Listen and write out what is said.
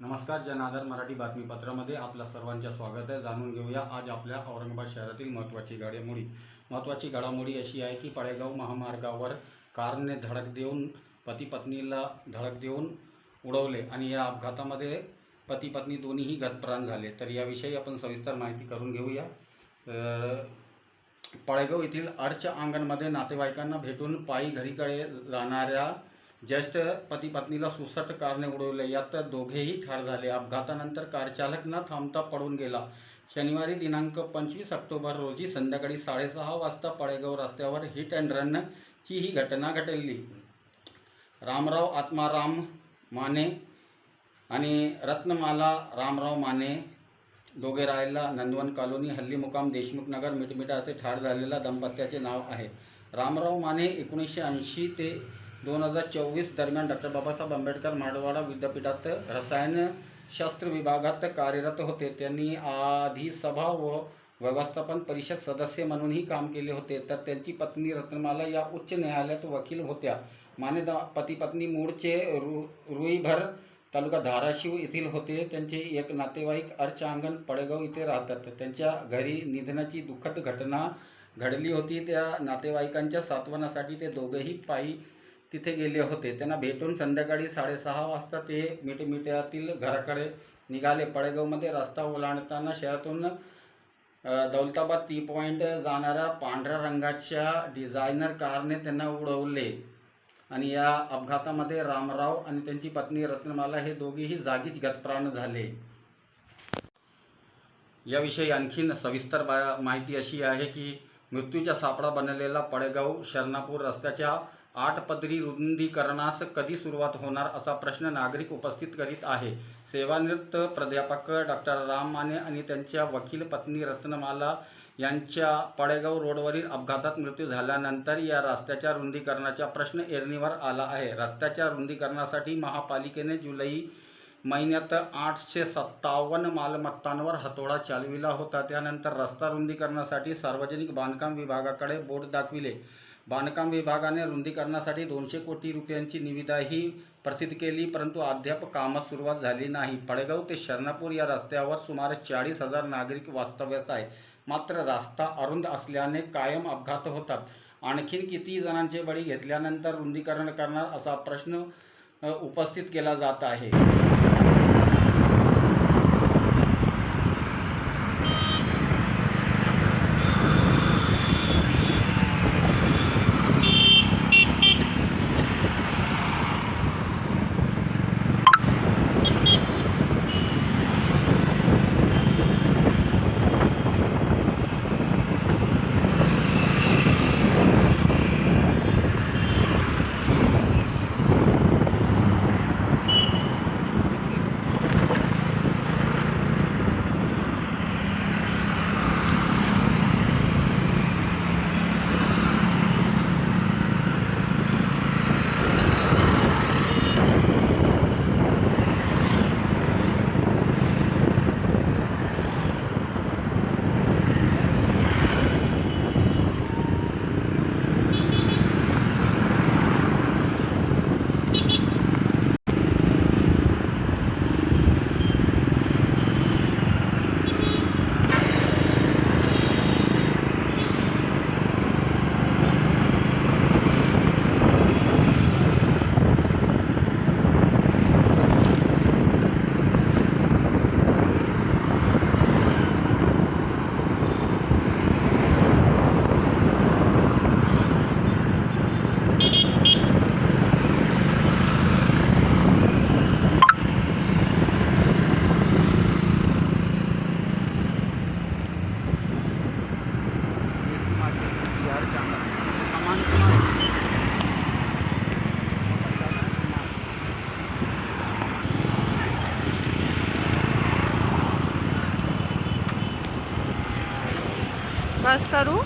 नमस्कार जनादर मराठी बातमीपत्रामध्ये आपल्या सर्वांचे स्वागत आहे. जाणून घेऊया आज आपल्या औरंगाबाद शहरातील महत्त्वाची घडामोडी. महत्त्वाची घडामोडी अशी आहे की पळेगाव महामार्गावर कारने धडक देऊन पती पत्नीला धडक देऊन उडवले आणि या अपघातामध्ये पती पत्नी दोन्हीही गतप्राण झाले. तर याविषयी आपण सविस्तर माहिती करून घेऊया. पाळेगाव पळेगाव येथील अर्च अंगणमध्ये नातेवाईकांना भेटून पायी घरीकडे जाणाऱ्या ज्येष्ठ पती पत्नीला सुसट कारने उडवले. यात दोघेही ठार झाले. अपघातानंतर कारचालक न थांबता पडून गेला. शनिवारी दिनांक पंचवीस ऑक्टोबर रोजी संध्याकाळी साडेसहा वाजता पळेगाव रस्त्यावर हिट अँड रनची ही घटना घडली. रामराव आत्माराम माने आणि रत्नमाला रामराव माने दोघे राहायला नंदवन कॉलोनी हल्ली मुकाम देशमुख नगर मिटमिटा असे ठार झालेल्या दंपत्याचे नाव आहे. रामराव माने एकोणीसशे ऐंशी ते दोन हजार चोवीस दरम्यान डॉक्टर बाबासाहेब आंबेडकर माडवाडा विद्यापीठात रसायनशास्त्र विभागात कार्यरत होते. त्यांनी आधी सभा व व्यवस्थापन परिषद सदस्य म्हणूनही काम केले होते. तर त्यांची पत्नी रत्नमाला या उच्च न्यायालयात वकील होत्या. माने दा पती पत्नी मूळचे रु रुईभर तालुका धाराशिव येथील होते. त्यांचे एक नातेवाईक अर्चांगण पळेगाव इथे राहतात. त्यांच्या घरी निधनाची दुःखद घटना घडली होती. त्या नातेवाईकांच्या सांत्वनासाठी ते दोघेही पायी तिथे गेले होते. त्यांना भेटून संध्याकाळी साडेसहा वाजता ते मिटमिट्यातील घराकडे निघाले. पडेगावमध्ये रस्ता ओलांडताना शहरातून दौलताबाद टी पॉईंट जाणाऱ्या पांढऱ्या रंगाच्या डिझायनर कारने त्यांना उडवले. आणि या अपघातामध्ये रामराव आणि त्यांची पत्नी रत्नमाला हे दोघेही जागीच गतप्राण झाले. याविषयी आणखीन सविस्तर बा माहिती अशी आहे की मृत्यूचा सापळा बनलेला पडेगाव शरणापूर रस्त्याच्या आठ पदरी रुंदीकरणास कधी सुरुवात होणार असा प्रश्न नागरिक उपस्थित करीत आहे. सेवानिवृत्त प्राध्यापक डॉक्टर राम माने आणि त्यांच्या वकील पत्नी रत्नमाला यांच्या पळेगाव रोडवरील अपघातात मृत्यू झाल्यानंतर या रस्त्याच्या रुंदीकरणाचा प्रश्न एरणीवर आला आहे. रस्त्याच्या रुंदीकरणासाठी महापालिकेने जुलै महिन्यात आठशे सत्तावन्न मालमत्तांवर हातोडा चालविला होता. त्यानंतर रस्ता रुंदीकरणासाठी सार्वजनिक बांधकाम विभागाकडे बोर्ड दाखविले. बांधकाम विभागाने रुंदीकरणासाठी दोनशे कोटी रुपयांची निविदाही प्रसिद्ध केली परंतु अद्याप कामास सुरुवात झाली नाही. पडगाव ते शरणापूर या रस्त्यावर सुमारे चाळीस हजार नागरिक वास्तव्यास आहे मात्र रस्ता अरुंद असल्याने कायम अपघात होतात. आणखीन किती जणांचे बळी घेतल्यानंतर रुंदीकरण करणार असा प्रश्न उपस्थित केला जात आहे. બસ કરું